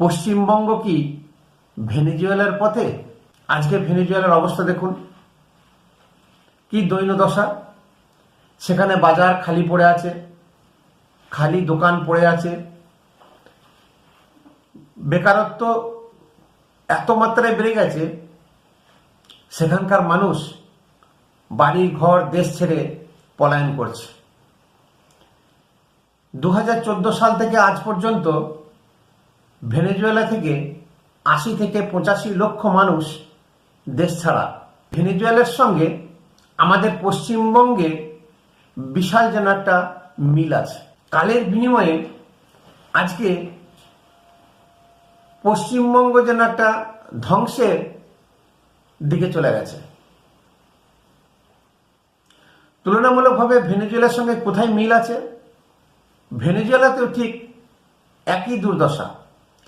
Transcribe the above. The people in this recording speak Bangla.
পশ্চিমবঙ্গ কি ভেনেজুয়েলার পথে? আজকে ভেনেজুয়েলার অবস্থা দেখুন। কি দৈন্যদশা সেখানে বাজার খালি পড়ে আছে, খালি দোকান পড়ে আছে। বেকারত্ব এত মাত্রায় বেড়ে গেছে, সেখানকার মানুষ বাড়ি, ঘর, দেশ ছেড়ে পলায়ন করছে। দু হাজার চোদ্দ সাল থেকে আজ পর্যন্ত ভেনেজুয়েলা থেকে আশি থেকে পঁচাশি লক্ষ মানুষ দেশ ছাড়া। ভেনেজুয়েলার সঙ্গে আমাদের পশ্চিমবঙ্গে বিশাল যেন একটা মিল আছে। কালের বিনিময়ে আজকে পশ্চিমবঙ্গ যেন একটা ধ্বংসের দিকে চলে গেছে। তুলনামূলকভাবে ভেনেজুয়েলার সঙ্গে কোথায় মিল আছে? ভেনেজুয়েলাতেও ঠিক একই দুর্দশা।